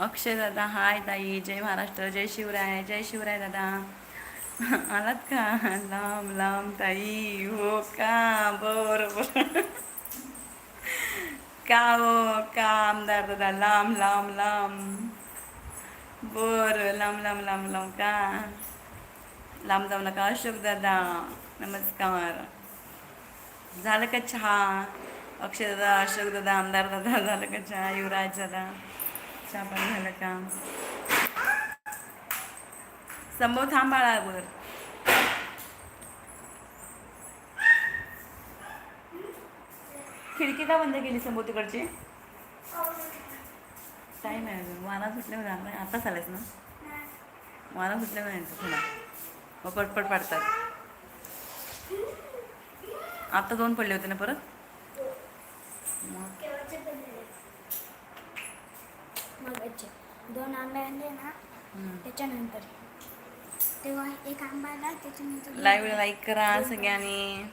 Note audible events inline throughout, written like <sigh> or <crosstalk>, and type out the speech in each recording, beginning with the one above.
अक्षय दादा हाय ताई. जय महाराष्ट्र. जय शिवराय. जय शिवराय दादा. <laughs> आलात का? लांब लांब ताई. हो का? बर बर. का हो? का आमदार दादा? लांब लांब लांब. बरं. लांब लांब लांब लांब का? लांब जाऊ नका अशोक दादा. नमस्कार. झालं का चहा? अक्षय अशोकदादा अशोक दादा आमदार दादा झालं का चहा? युवराज दादा चहा पण झालं का? संभव थांबाळा बाळावर खिडकी का बंद केली समोर तिकडची? टाईम आहे अजून. वारा सुटल्यावर जाणार आताच आलायस ना? वारा सुटल्यावर नाही थोडा मग पटपट पाडतात. आता दोन पडले होते ना परत? दोन आंबे आणले ना. त्याच्यानंतर. तेव्हा एक आंबा आला त्याच्यानंतर लाईव्ह लाईक करा सगळ्यांनी.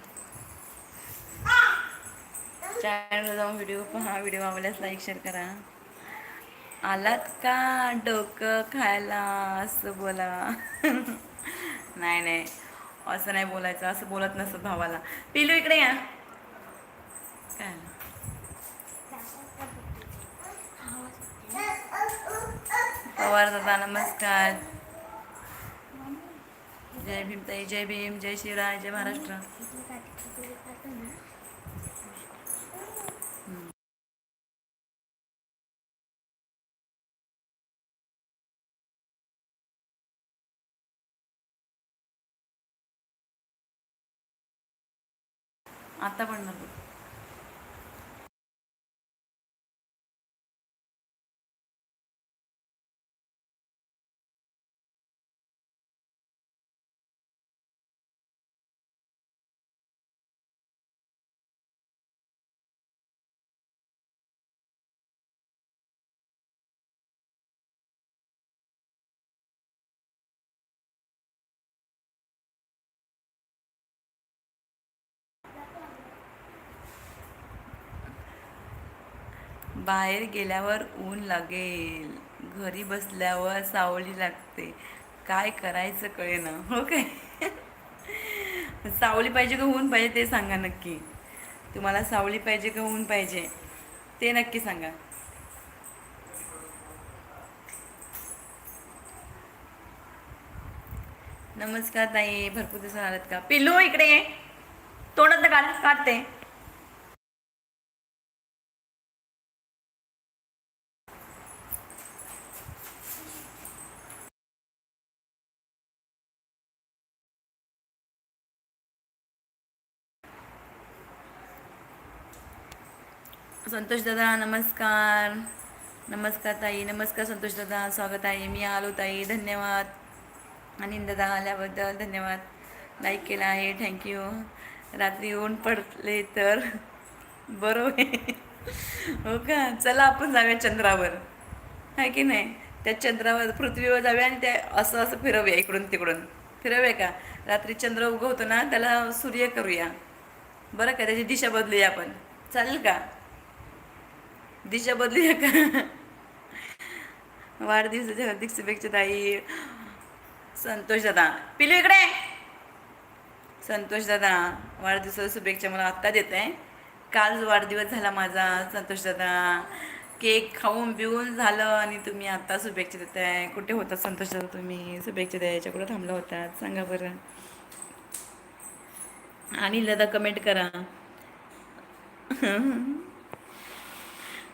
चॅनलला जाऊन व्हिडिओ पहा व्हिडिओ आवडल्यास लाईक शेअर करा. आलात का डोकं खायला? असं बोला. <laughs> नाही नाही. असं नाही बोलायचं असं बोलत नसत भावाला. पिलू इकडे या. काय? पवार दादा नमस्कार. जय भीम ताई जय भीम जय शिवराय जय महाराष्ट्र. आता पण नको. बाहेर गेल्यावर ऊन लागेल. घरी बसल्यावर सावली लागते. काय करायचं कळेना हो काय? सावली पाहिजे का ऊन पाहिजे ते सांगा नक्की. तुम्हाला सावली पाहिजे का ऊन पाहिजे ते नक्की सांगा. नमस्कार ताई भरपूर दिवस आलात का? पिल्लू इकडे तोंडात काढ काढते. संतोष दादा नमस्कार. नमस्कार ताई नमस्कार संतोष दादा. स्वागत आहे. मी आलो ताई. धन्यवाद. आणि दादा आल्याबद्दल धन्यवाद. लाईक केला आहे. थँक्यू रात्री ऊन पडले तर बरं आहे हो का? चला आपण जाऊया चंद्रावर. आहे की नाही? त्या चंद्रावर पृथ्वीवर जाऊया आणि त्या असं असं फिरवूया इकडून तिकडून. फिरवूया का? रात्री चंद्र उगवतो ना त्याला सूर्य करूया. बरं का? त्याची दिशा बदलूया आपण. चालेल का? दिशा बदलूया का वाढदिवसाच्या हार्दिक शुभेच्छा ताई. संतोष दादा. पिलू इकडे. संतोष दादा वाढदिवसाच्या शुभेच्छा मला आत्ता देत आहे काल वाढदिवस झाला माझा संतोष दादा. केक खाऊन बिऊन झालं आणि तुम्ही आत्ता शुभेच्छा देत आहे कुठे होता संतोष दादा तुम्ही? शुभेच्छा द्यायच्या कुठं थांबला होतात सांगा बरं. आणि दादा कमेंट करा.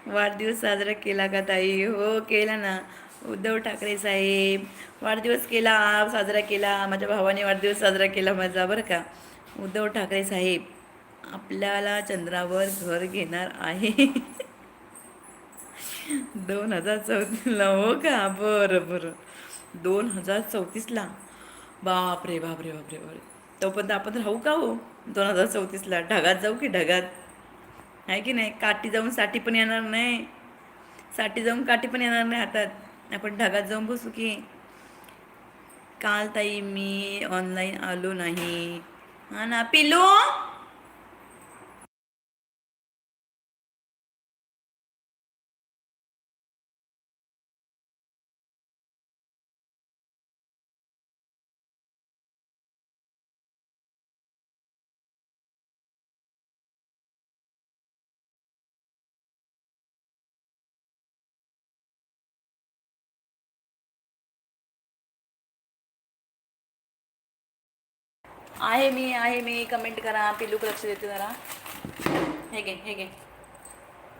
वाढदिवस साजरा केला का ताई? हो केला ना. उद्धव ठाकरे साहेब वाढदिवस केला साजरा केला माझ्या भावाने वाढदिवस साजरा केला माझा बरं का. उद्धव ठाकरे साहेब आपल्याला चंद्रावर घर घेणार आहे. <laughs> दोन हजार चौतीसला हो का? बरं बरं. दोन हजार चौतीसला. बापरे बापरे बापरे बापरे. तोपर्यंत आपण राहू का हो? दोन हजार चौतीसला. ढगात जाऊ की ढगात? आहे की नाही? काठी जाऊन साठी पण येणार नाही. साठी जाऊन काठी पण येणार नाही हातात. आपण ढगात जाऊन बसू की. काल ताई मी ऑनलाईन आलो नाही. हा ना पिलू आहे मी आहे मी. कमेंट करा पिलूक लक्ष देते जरा. हे घे हे घे.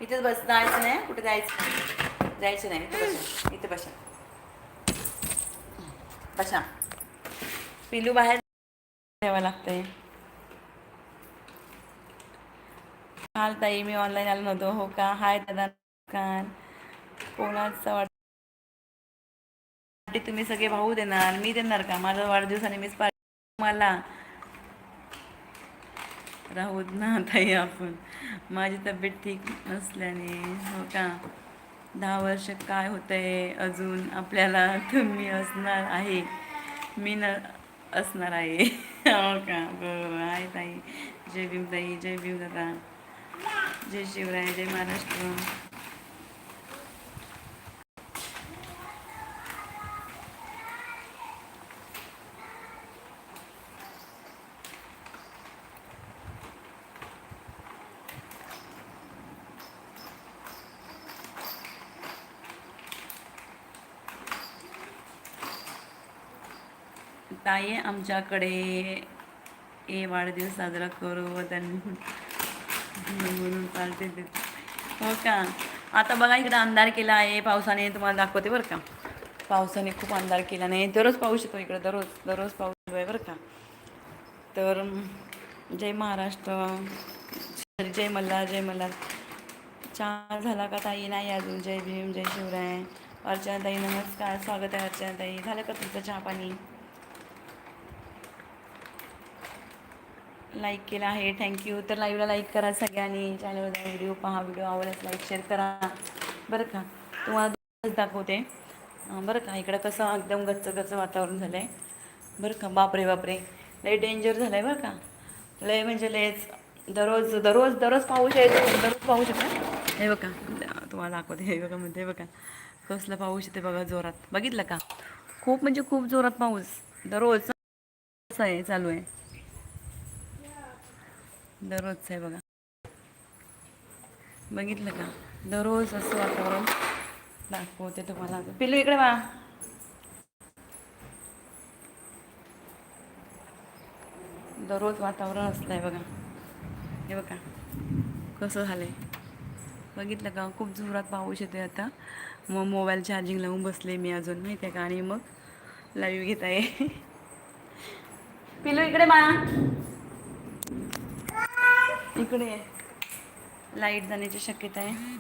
इथेच बस जायचं नाही कुठे जायचं? नाही जायचं नाही इथे बसा इथे बसा. बसा. पिलू बाहेर ठेवावं लागतंय. हाल ताई मी ऑनलाईन आलो नव्हतो. हो का? हाय दादा कान कोणाचा वाट तुम्ही सगळे भाऊ देणार मी देणार का? माझा वाढदिवसाने मीच पाहिजे मला राहूत ना ताई आपण. माझी तब्येत ठीक नसल्याने हो का? दहा वर्ष काय होतंय अजून आपल्याला तुम्ही असणार आहे. मी न असणार आहे. हो का? बरोबर आहे ताई. जय भीम ताई जय भीम दादा जय शिवराय जय महाराष्ट्र. ताई आमच्याकडे ए वाढदिवस साजरा करू व त्यांनी म्हणून चालते हो का? आता बघा इकडे अंधार केला आहे पावसाने तुम्हाला दाखवते बरं का. पावसाने खूप अंधार केला नाही दररोज पाऊस येतो इकडे दररोज दररोज पाऊस येतो आहे बरं का. तर जय महाराष्ट्र. जय मल्हार जय मल्हार. चहा झाला का ताई? नाही अजून. जय भीम जय शिवराय. अर्चना ताई नमस्कार. स्वागत आहे अर्चना ताई झालं का तुमचं चहा पाणी? लाईक केला आहे. थँक्यू तर लाईव्हला लाईक करा सगळ्यांनी. चॅनलवर व्हिडिओ पहा व्हिडिओ आवडल्यास लाईक शेअर करा. बरं का? तुम्हाला दाखवते. बरं का? इकडं कसं एकदम गच्च गच्च वातावरण झालं आहे बरं का? बापरे बापरे. लय डेंजर झालं आहे बरं का? लय म्हणजे लयच. दररोज दररोज दररोज पाऊस येतो दररोज पाऊस येतो हे बघा. तुम्हाला दाखवते. हे बघा म्हणते बघा. कसलं पाऊस येते बघा जोरात. बघितलं का? खूप म्हणजे खूप जोरात पाऊस. दररोज असं आहे चालू आहे. दररोजचं आहे बघा. बघितलं का? दररोज असं वातावरण दाखवते तुम्हाला. पिल्लू इकडे वा. दररोज वातावरण असलं आहे बघा. हे बघा कसं झालं आहे बघितलं का? खूप जोरात पाऊस येते आता. मग मोबाईल चार्जिंग लावून बसले मी अजून माहिती आहे का? आणि मग लाईव्ह घेत आहे. <laughs> पिलू इकडे मा इकडे लाइट जाण्याची शक्यता आहे.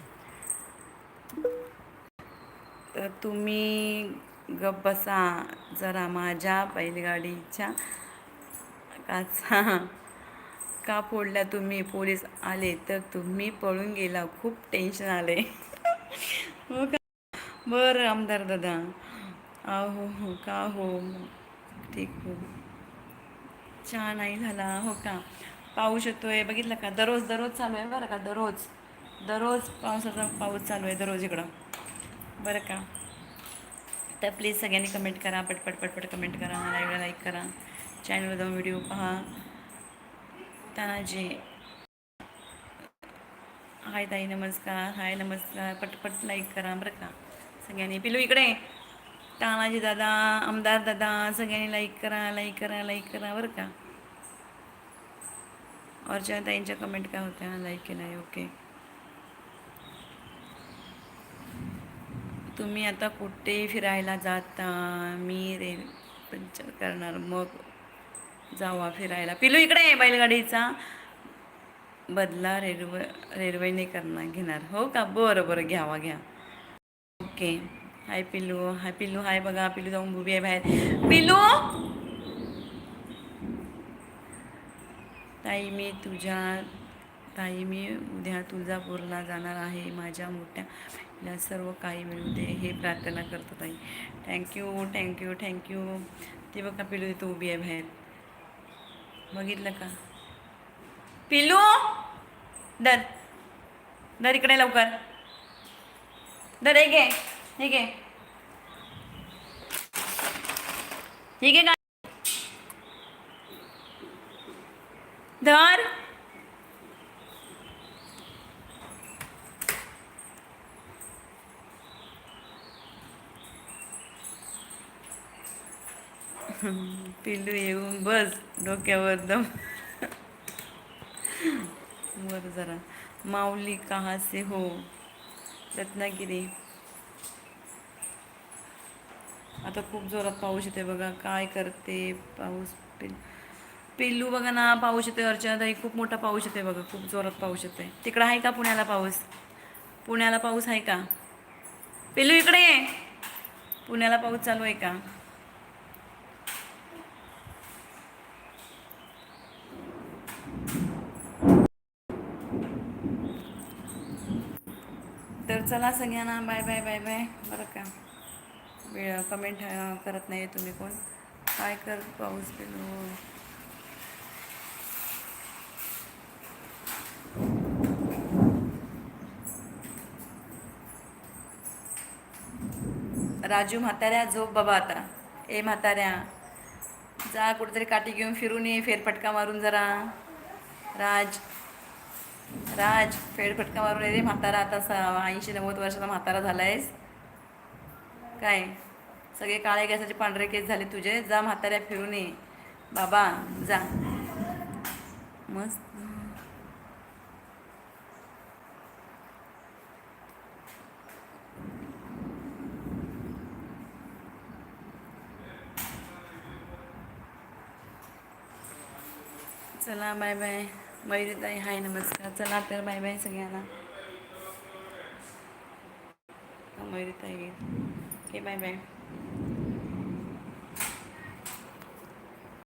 तर तुम्ही गप बसा जरा माझ्या बैलगाडीच्या काचा का फोडल्या तुम्ही? पोलीस आले तर तुम्ही पळून गेला. खूप टेन्शन आले हो का? बरं आमदार दादा. अहो हो का? हो, हो. ठीक हो. चहा नाही झाला. हो का? पाऊस आहे बघितलं का? दररोज दररोज चालू आहे बरं का? दररोज. दररोज पावसाचा पाऊस चालू आहे दररोज इकडं. बरं का? तर प्लीज सगळ्यांनी कमेंट करा. पटपट पटपट कमेंट करा. लाईव्हला लाईक करा. चॅनलवर जाऊन व्हिडिओ पहा. तानाजी. हाय ताई नमस्कार. हाय नमस्कार. पटपट लाईक करा बरं का? सगळ्यांनी. पिलू इकडे. तानाजी दादा आमदार दादा सगळ्यांनी लाईक करा लाईक करा लाईक करा बरं का? अर्चना ताईंच्या कमेंट काय होत्या लाईक केलं आहे ओके तुम्ही आता कुठे फिरायला जाता? मी रे पंचर करणार. मग जावा फिरायला. पिलू इकडे आहे बैलगाडीचा. बदला रेल्वे रेल्वेने करणार घेणार. हो का? बरं बरं. घ्यावा घ्या. ओके हाय पिलू. हाय पिलू. हाय बघा. पिलू जाऊन उभी आहे बाहेर. पिलू! ताई मी तुझ्या ताई मी उद्या तुळजापूरला जाणार आहे. माझ्या मोठ्या या सर्व काही मिळू दे हे प्रार्थना करतो ताई. थँक्यू थँक्यू थँक्यू ती बघा पिलू इथं उभी आहे बाहेर. बघितलं का? पिलू! दर दर इकडे लवकर. दर हे घे हे घे. ठीक आहे का धर पिल्लू येऊन बस डोक्यावर दम. वर जरा. माऊली कहा से हो? रत्नागिरी. आता खूप जोरात पाऊस येते बघा. काय करते पाऊस पिल पिल्लू बघा ना पाऊस येतोय अर्चनाताई खूप मोठा पाऊस येतोय बघा खूप जोरात पाऊस येतोय. तिकडं आहे का पुण्याला पाऊस? पुण्याला पाऊस आहे का? पेलू इकडे ये. पुण्याला पाऊस चालू आहे का? तर चला सगळ्यांना बाय बाय बाय बाय. बरं का. वेळ कमेंट करत नाही तुम्ही कोण. काय कर पाऊस पेलू राजू म्हाताऱ्या झोप बाबा आता. ए म्हाताऱ्या जा कुठेतरी काठी घेऊन फिरून ये फेरफटका मारून जरा. राज राज फेरफटका मारून ये रे म्हातारा. आता स ऐंशी नव्वद वर्षाचा म्हातारा झाला आहेस काय? सगळे काळे केसाचे पांढरे केस झाले तुझे. जा म्हाताऱ्या फिरून ये. बाबा जा. मस्त. चला बाय बाय. मयुरीताई हाय नमस्कार. चला तर बाय बाय सगळ्यांना. मयुरीताई ओके बाय बाय.